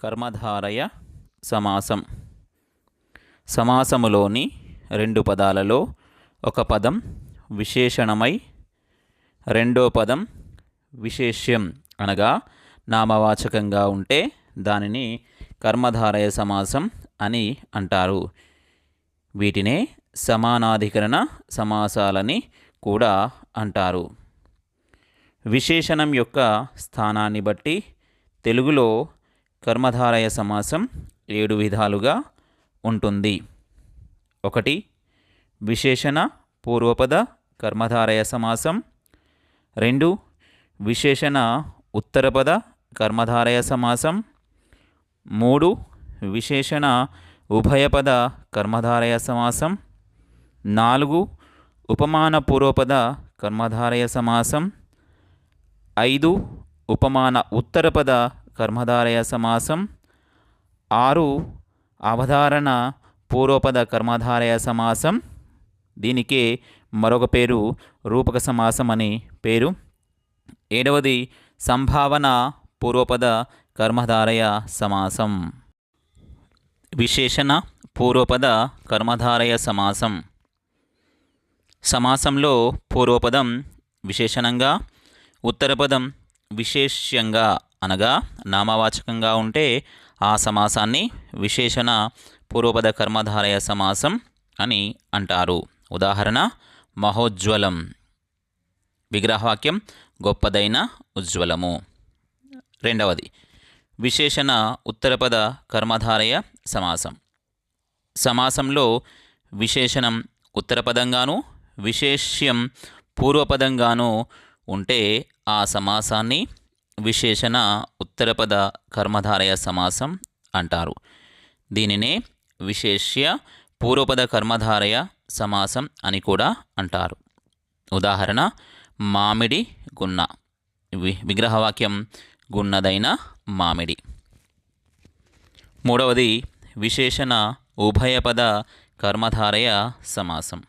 కర్మధారయ సమాసం. సమాసములోని రెండు పదాలలో ఒక పదం విశేషణమై రెండో పదం విశేష్యం అనగా నామవాచకంగా ఉంటే దానిని కర్మధారయ సమాసం అని అంటారు. వీటినే సమానాధికరణ సమాసాలని కూడా అంటారు. విశేషణం యొక్క స్థానాన్ని బట్టి తెలుగులో కర్మధారయ సమాసం ఏడు విధాలుగా ఉంటుంది. ఒకటి విశేషణ పూర్వపద కర్మధారయ సమాసం. రెండు విశేషణ ఉత్తరపద కర్మధారయ సమాసం. మూడు విశేషణ ఉభయపద కర్మధారయ సమాసం. నాలుగు ఉపమాన పూర్వపద కర్మధారయ సమాసం. ఐదు ఉపమాన ఉత్తరపద కర్మధారయ సమాసం. ఆరు అవధారణ పూర్వపద కర్మధారయ సమాసం. దీనికి మరొక పేరు రూపక సమాసం అని పేరు. ఏడవది సంభావన పూర్వపద కర్మధారయ సమాసం. విశేషణ పూర్వపద కర్మధారయ సమాసం. సమాసంలో పూర్వపదం విశేషణంగా ఉత్తరపదం విశేష్యంగా. అనగా నామవాచకంగా ఉంటే ఆ సమాసాన్ని విశేషణ పూర్వపద కర్మధారయ సమాసం అని అంటారు. ఉదాహరణ మహోజ్వలం. విగ్రహవాక్యం గొప్పదైన ఉజ్వలము. రెండవది విశేషణ ఉత్తరపద కర్మధారయ సమాసం. సమాసంలో విశేషణం ఉత్తరపదంగాను విశేష్యం పూర్వపదంగాను ఉంటే ఆ సమాసాన్ని విశేషణ ఉత్తరపద కర్మధారయ సమాసం అంటారు. దీనినే విశేష్య పూర్వపద కర్మధారయ సమాసం అని కూడా అంటారు. ఉదాహరణ మామిడి గున్న. వి విగ్రహవాక్యం గున్నదైన మామిడి మూడవది విశేషణ ఉభయపద కర్మధారయ సమాసం.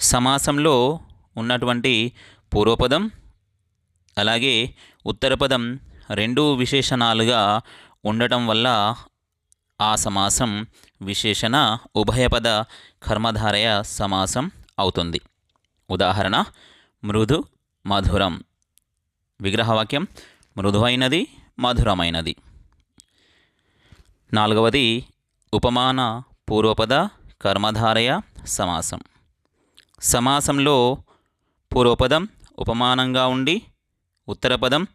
సమాసంలో ఉన్నటువంటి పూర్వపదం అలాగే ఉత్తరపదం రెండు విశేషణాలుగా ఉండటం వల్ల ఆ సమాసం విశేషణ ఉభయపద కర్మధారయ సమాసం అవుతుంది. ఉదాహరణ మృదు మధురం. విగ్రహవాక్యం మృదువైనది మధురమైనది. నాలుగవది ఉపమాన పూర్వపద కర్మధారయ సమాసం. సమాసంలో పూర్వపదం ఉపమానంగా ఉండి ఉత్తరపదం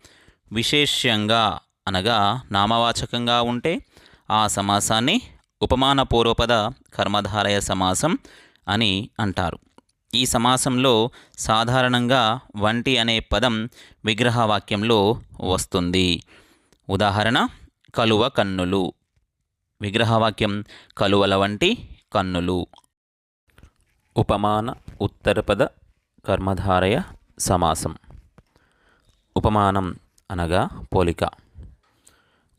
విశేష్యంగా అనగా నామవాచకంగా ఉంటే ఆ సమాసాన్ని ఉపమాన పూర్వపద కర్మధారయ సమాసం అని అంటారు. ఈ సమాసంలో సాధారణంగా వంటి అనే పదం విగ్రహవాక్యంలో వస్తుంది. ఉదాహరణ కలువ కన్నులు. విగ్రహవాక్యం కలువల వంటి కన్నులు. ఉపమాన ఉత్తరపద కర్మధారయ సమాసం. ఉపమానం అనగా పోలిక.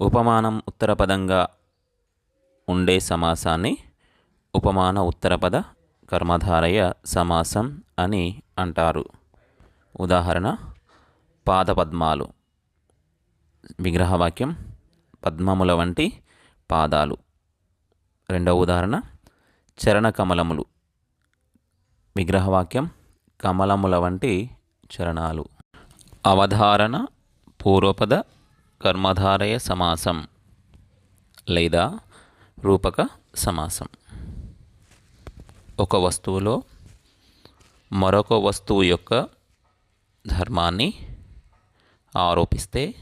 ఉపమానం ఉత్తర పదంగా ఉండే సమాసాన్ని ఉపమాన ఉత్తరపద కర్మధారయ సమాసం అని అంటారు. ఉదాహరణ పాదపద్మాలు. విగ్రహవాక్యం పద్మముల వంటి పాదాలు. రెండవ ఉదాహరణ చరణ కమలములు. విగ్రహవాక్యం కమలముల వంటి చరణాలు. అవధారణ పూర్వపద కర్మధారయ సమాసం లేదా రూపక సమాసం. ఒక వస్తువులో మరొక వస్తువు యొక్క ధర్మాన్ని ఆరోపిస్తే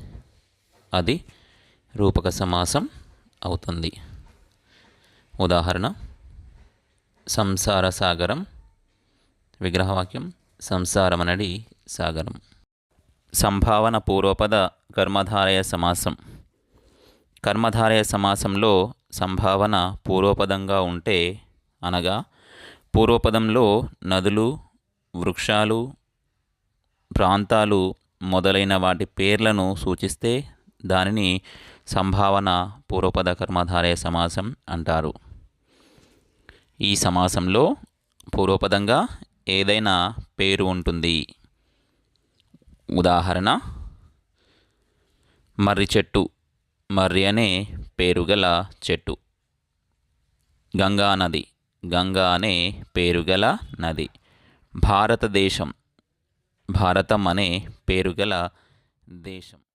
అది రూపక సమాసం అవుతుంది. ఉదాహరణ సంసార సాగరం విగ్రహవాక్యం సంసారమనడి సాగరం. సంభావన పూర్వపద కర్మధారయ సమాసం. కర్మధారయ సమాసంలో సంభావన పూర్వపదంగా ఉంటే అనగా పూర్వపదంలో నదులు వృక్షాలు ప్రాంతాలు మొదలైన వాటి పేర్లను సూచిస్తే దానిని సంభావన పూర్వపద కర్మధారయ సమాసం అంటారు. ఈ సమాసంలో పూర్వపదంగా ఏదైనా పేరు ఉంటుంది. ఉదాహరణ మర్రి చెట్టు మర్రి అనే పేరుగల చెట్టు. గంగా నది గంగా అనే పేరుగల నది. భారతదేశం భారతం అనే పేరుగల దేశం.